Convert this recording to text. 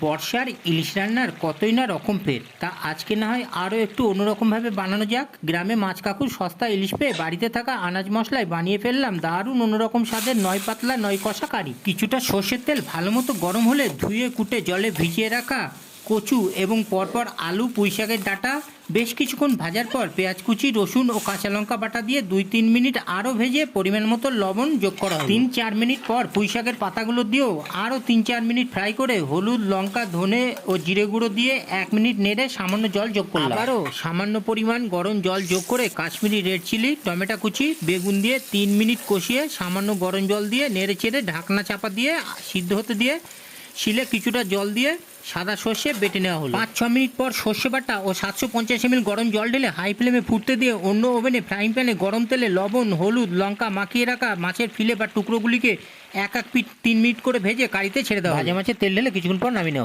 বর্ষার ইলিশ রান্নার কতই না রকম ফের তা আজকে না হয় আরও একটু অন্যরকমভাবে বানানো যাক। গ্রামে মাছ কাকুর সস্তা ইলিশ পেয়ে বাড়িতে থাকা আনাজ মশলায় বানিয়ে ফেললাম দারুণ অন্যরকম স্বাদের নয় পাতলা, নয় কষা কারি কিছুটা সর্ষের তেল ভালো মতো গরম হলে ধুয়ে কুটে জলে ভিজিয়ে রাখা কচু এবং পরপর আলু পুঁই শাকের ডাঁটা, বেশ কিছুক্ষণ ভাজার পর পেঁয়াজ কুচি, রসুন ও কাঁচা লঙ্কা বাটা দিয়ে দুই তিন মিনিট আরও ভেজে পরিমাণ মতো লবণ যোগ করা তিন চার মিনিট পর পুঁই শাকের পাতাগুলো দিয়েও আরও তিন চার মিনিট ফ্রাই করে হলুদ, লঙ্কা, ধনে ও জিরে গুঁড়ো দিয়ে এক মিনিট নেড়ে সামান্য জল যোগ করলাম। আবারও সামান্য পরিমাণ গরম জল যোগ করে কাশ্মীরি রেড চিলি, টমেটো কুচি, বেগুন দিয়ে তিন মিনিট কষিয়ে সামান্য গরম জল দিয়ে নেড়ে চেড়ে ঢাকনা চাপা দিয়ে সিদ্ধ হতে দিয়ে শিলে কিছুটা জল দিয়ে সাদা সর্ষে বেটে নেওয়া হলো। পাঁচ, ছ মিনিট পর সর্ষে বাটা ও সাতশো পঞ্চাশ এমএল গরম জল ঢেলে হাই ফ্লেমে ফুটতে দিয়ে অন্য ওভেনে ফ্রাইং প্যানে গরম তেলে লবণ, হলুদ, লঙ্কা মাখিয়ে রাখা মাছের ফিলে বা টুকরোগুলিকে এক এক পিট তিন মিনিট করে ভেজে কারিতে ছেড়ে দেওয়া ভাজা মাছের তেল ঢেলে কিছুক্ষণ পর নামিয়ে নেওয়া